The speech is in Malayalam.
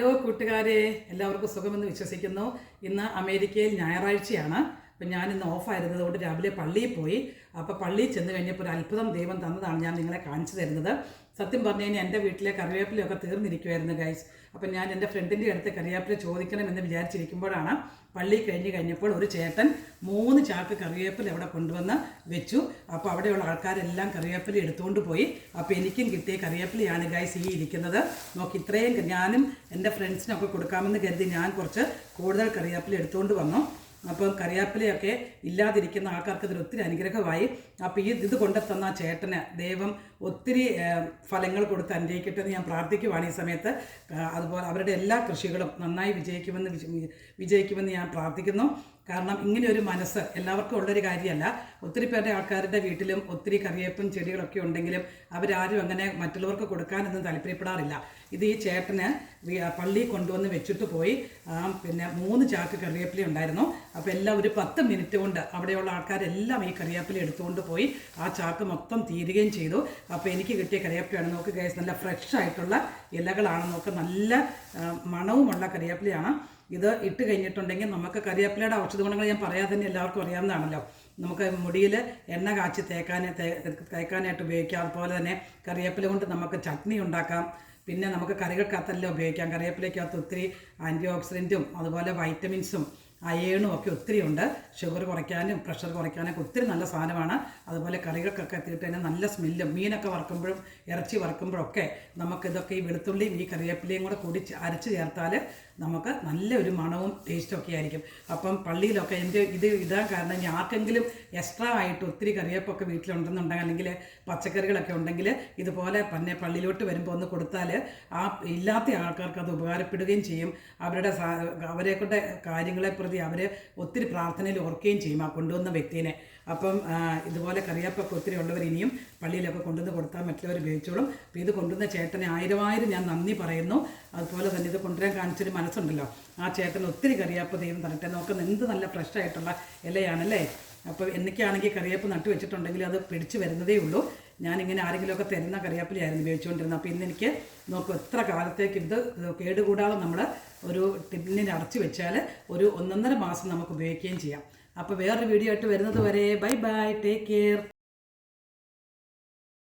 ഹലോ കൂട്ടുകാരെ എല്ലാവർക്കും സുഖമെന്ന് വിശ്വസിക്കുന്നു. ഇന്ന് അമേരിക്കയിൽ ഞായറാഴ്ചയാണ്. അപ്പം ഞാൻ ഇന്ന് ഓഫായിരുന്നത് കൊണ്ട് രാവിലെ പള്ളിയിൽ പോയി. അപ്പോൾ പള്ളിയിൽ ചെന്ന് കഴിഞ്ഞപ്പോൾ ഒരു അത്ഭുതം ദൈവം തന്നതാണ് ഞാൻ നിങ്ങളെ കാണിച്ചു തരുന്നത്. സത്യം പറഞ്ഞു കഴിഞ്ഞാൽ എന്റെ വീട്ടിലെ കറിവേപ്പിലയൊക്കെ തീർന്നിരിക്കുമായിരുന്നു ഗൈസ് അപ്പം ഞാൻ എന്റെ ഫ്രണ്ടിന്റെ അടുത്ത് കറിവേപ്പില ചോദിക്കണമെന്ന് വിചാരിച്ചിരിക്കുമ്പോഴാണ് പള്ളി കഴിഞ്ഞ് കഴിഞ്ഞപ്പോൾ ഒരു ചേട്ടൻ മൂന്ന് ചാക്ക് കറിവേപ്പില അവിടെ കൊണ്ടുവന്ന് വെച്ചു. അപ്പോൾ അവിടെയുള്ള ആൾക്കാരെല്ലാം കറിവേപ്പില എടുത്തുകൊണ്ട് പോയി. അപ്പോൾ എനിക്കും കിട്ടിയ കറിവേപ്പിലയാണ് ഗൈസ് ഈ ഇരിക്കുന്നത്. നോക്കി ഇത്രയും ഞാനും എന്റെ ഫ്രണ്ട്സിനൊക്കെ കൊടുക്കാമെന്ന് കരുതി ഞാൻ കുറച്ച് കൂടുതൽ കറിവേപ്പില എടുത്തുകൊണ്ട് വന്നു. അപ്പം കറിയാപ്പിലയൊക്കെ ഇല്ലാതിരിക്കുന്ന ആൾക്കാർക്ക് ഇതിൽ ഒത്തിരി അനുഗ്രഹമായി. അപ്പോൾ ഈ ഇത് കൊണ്ടെത്തുന്ന ചേട്ടന് ദൈവം ഒത്തിരി ഫലങ്ങൾ കൊടുത്ത് അനുഗ്രഹിക്കട്ടെ എന്ന് ഞാൻ പ്രാർത്ഥിക്കുവാണ് ഈ സമയത്ത്. അതുപോലെ അവരുടെ എല്ലാ കൃഷികളും നന്നായി വിജയിക്കുമെന്ന് വിജ- വിജയിക്കുമെന്ന് ഞാൻ പ്രാർത്ഥിക്കുന്നു. കാരണം ഇങ്ങനെ ഒരു മനസ്സ് എല്ലാവർക്കും ഉള്ളൊരു കാര്യമല്ല. ഒത്തിരി പേരുടെ ആൾക്കാരുടെ വീട്ടിലും ഒത്തിരി കറിവേപ്പും ചെടികളൊക്കെ ഉണ്ടെങ്കിലും അവരാരും അങ്ങനെ മറ്റുള്ളവർക്ക് കൊടുക്കാനൊന്നും താല്പര്യപ്പെടാറില്ല. ഇത് ഈ ചേട്ടന് പള്ളി കൊണ്ടുവന്ന് വെച്ചിട്ട് പോയി. പിന്നെ മൂന്ന് ചാക്ക് കറിവേപ്പില ഉണ്ടായിരുന്നു. അപ്പോൾ എല്ലാം ഒരു പത്ത് മിനിറ്റ് കൊണ്ട് അവിടെയുള്ള ആൾക്കാരെല്ലാം ഈ കറിവേപ്പില എടുത്തുകൊണ്ട് പോയി ആ ചാക്ക് മൊത്തം തീരുകയും ചെയ്തു. അപ്പോൾ എനിക്ക് കിട്ടിയ കറിവേപ്പിലയാണ്. നോക്ക് ഗൈസ് നല്ല ഫ്രഷ് ആയിട്ടുള്ള ഇലകളാണ്. നോക്ക് നല്ല മണവുമുള്ള കറിവേപ്പിലയാണ്. ഇത് ഇട്ട് കഴിഞ്ഞിട്ടുണ്ടെങ്കിൽ നമുക്ക് കറിവേപ്പിലയുടെ ഔഷധ ഗുണങ്ങൾ ഞാൻ പറയാതെ തന്നെ എല്ലാവർക്കും അറിയാവുന്നതാണല്ലോ. നമുക്ക് മുടിയിൽ എണ്ണ കാച്ചി തേക്കാൻ തേക്കാനായിട്ട് ഉപയോഗിക്കാം അതുപോലെ തന്നെ കറിവേപ്പില കൊണ്ട് നമുക്ക് ചട്നി ഉണ്ടാക്കാം. പിന്നെ നമുക്ക് കറികൾക്കകത്തെല്ലാം ഉപയോഗിക്കാം. കറിവേപ്പിലയ്ക്കകത്ത് ഒത്തിരി ആന്റി ഓക്സിഡന്റും അതുപോലെ വൈറ്റമിൻസും അയേണും ഒക്കെ ഒത്തിരി ഉണ്ട്. ഷുഗർ കുറയ്ക്കാനും പ്രഷർ കുറയ്ക്കാനൊക്കെ ഒത്തിരി നല്ല സാധനമാണ്. അതുപോലെ കറികൾക്കൊക്കെ എത്തിയിട്ട് തന്നെ നല്ല സ്മെല്ലും മീനൊക്കെ വറക്കുമ്പോഴും ഇറച്ചി വറക്കുമ്പോഴൊക്കെ നമുക്കിതൊക്കെ ഈ വെളുത്തുള്ളിയും ഈ കറിവേപ്പിലയും കൂടെ കൂടി അരച്ച് ചേർത്താൽ നമുക്ക് നല്ലൊരു മണവും ടേസ്റ്റും ഒക്കെ ആയിരിക്കും. അപ്പം പള്ളിയിലൊക്കെ എന്റെ ഇത് ഇതാ കാരണം ഇനി ആർക്കെങ്കിലും എക്സ്ട്രാ ആയിട്ട് ഒത്തിരി കറിവേപ്പൊക്കെ വീട്ടിലുണ്ടെന്നുണ്ടെങ്കിൽ അല്ലെങ്കിൽ പച്ചക്കറികളൊക്കെ ഉണ്ടെങ്കിൽ ഇതുപോലെ തന്നെ പള്ളിയിലോട്ട് വരുമ്പോൾ ഒന്ന് കൊടുത്താൽ ആ ഇല്ലാത്ത ആൾക്കാർക്ക് അത് ഉപകാരപ്പെടുകയും ചെയ്യും. അവരുടെ അവരെ കൊണ്ട് കാര്യങ്ങളെ പ്രതി അവർ ഒത്തിരി പ്രാർത്ഥനയിൽ ഓർക്കുകയും ചെയ്യും ആ കൊണ്ടുവന്ന വ്യക്തിനെ. അപ്പം ഇതുപോലെ കറിയാപ്പൊക്കെ ഒത്തിരി ഉള്ളവർ ഇനിയും പള്ളിയിലൊക്കെ കൊണ്ടുവന്ന് കൊടുത്താൽ മറ്റുള്ളവർ ഉപയോഗിച്ചോളും. അപ്പോൾ ഇത് കൊണ്ടുവന്ന ചേട്ടനെ ആയിരമായിരം ഞാൻ നന്ദി പറയുന്നു. അതുപോലെ തന്നെ ഇത് കൊണ്ടുവരാൻ കാണിച്ചൊരു മനസ്സുണ്ടല്ലോ. ആ ചേട്ടൻ ഒത്തിരി കറിയാപ്പ് ദൈവം തരട്ടെ. നോക്കുന്ന എന്ത് നല്ല ഫ്രഷ് ആയിട്ടുള്ള ഇലയാണല്ലേ? അപ്പോൾ എന്നൊക്കെയാണെങ്കിൽ കറിയാപ്പ് നട്ടു വെച്ചിട്ടുണ്ടെങ്കിൽ അത് പിടിച്ച് വരുന്നതേ ഉള്ളൂ. ഞാനിങ്ങനെ ആരെങ്കിലുമൊക്കെ തരുന്ന കറിയാപ്പിലായിരുന്നു ഉപയോഗിച്ചുകൊണ്ടിരുന്നത്. അപ്പോൾ ഇന്ന് എനിക്ക് നോക്കും എത്ര കാലത്തേക്ക് ഇത് കേടുകൂടാതെ നമ്മൾ ഒരു ടിന്നിൽ അടച്ചു വെച്ചാൽ ഒരു ഒന്നൊന്നര മാസം നമുക്ക് ഉപയോഗിക്കുകയും ചെയ്യാം. അപ്പോൾ വേറൊരു വീഡിയോ ആയിട്ട് വരുന്നത് വരെ ബൈ ബൈ ടേക്ക് കെയർ